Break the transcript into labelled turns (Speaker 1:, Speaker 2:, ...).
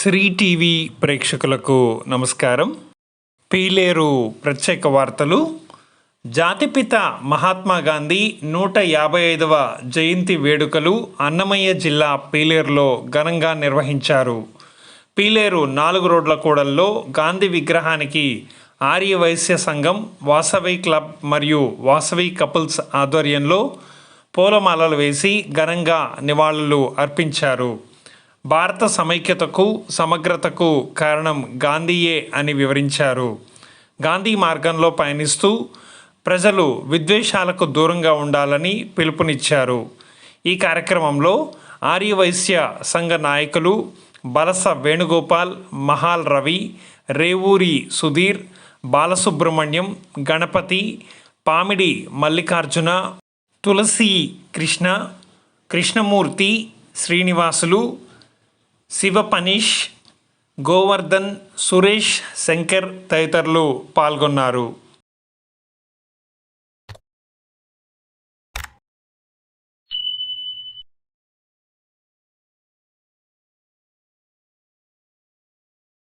Speaker 1: Shri TV ప్రేక్షకులకు నమస్కారం. పీలేరు ప్రత్యేక వార్తలు. జాతిపిత మహాత్మా గాంధీ నూట యాభై ఐదవ జయంతి వేడుకలు అన్నమయ్య జిల్లా పీలేరులో ఘనంగా నిర్వహించారు. పీలేరు నాలుగు రోడ్ల కూడల్లో గాంధీ విగ్రహానికి ఆర్య వైశ్య సంఘం వాసవి క్లబ్ మరియు వాసవి కపుల్స్ ఆధ్వర్యంలో పూలమాలలు వేసి ఘనంగా నివాళులు అర్పించారు. భారత సమైక్యతకు సమగ్రతకు కారణం గాంధీయే అని వివరించారు. గాంధీ మార్గంలో పయనిస్తూ ప్రజలు విద్వేషాలకు దూరంగా ఉండాలని పిలుపునిచ్చారు. ఈ కార్యక్రమంలో ఆర్యవైశ్య సంఘ నాయకులు బలస వేణుగోపాల్ మహాల్ రవి రేవూరి సుధీర్ బాలసుబ్రహ్మణ్యం గణపతి పామిడి మల్లికార్జున తులసి కృష్ణ కృష్ణమూర్తి శ్రీనివాసులు శివ పనీష్ గోవర్ధన్ సురేష్ శంకర్ తదితరులు పాల్గొన్నారు.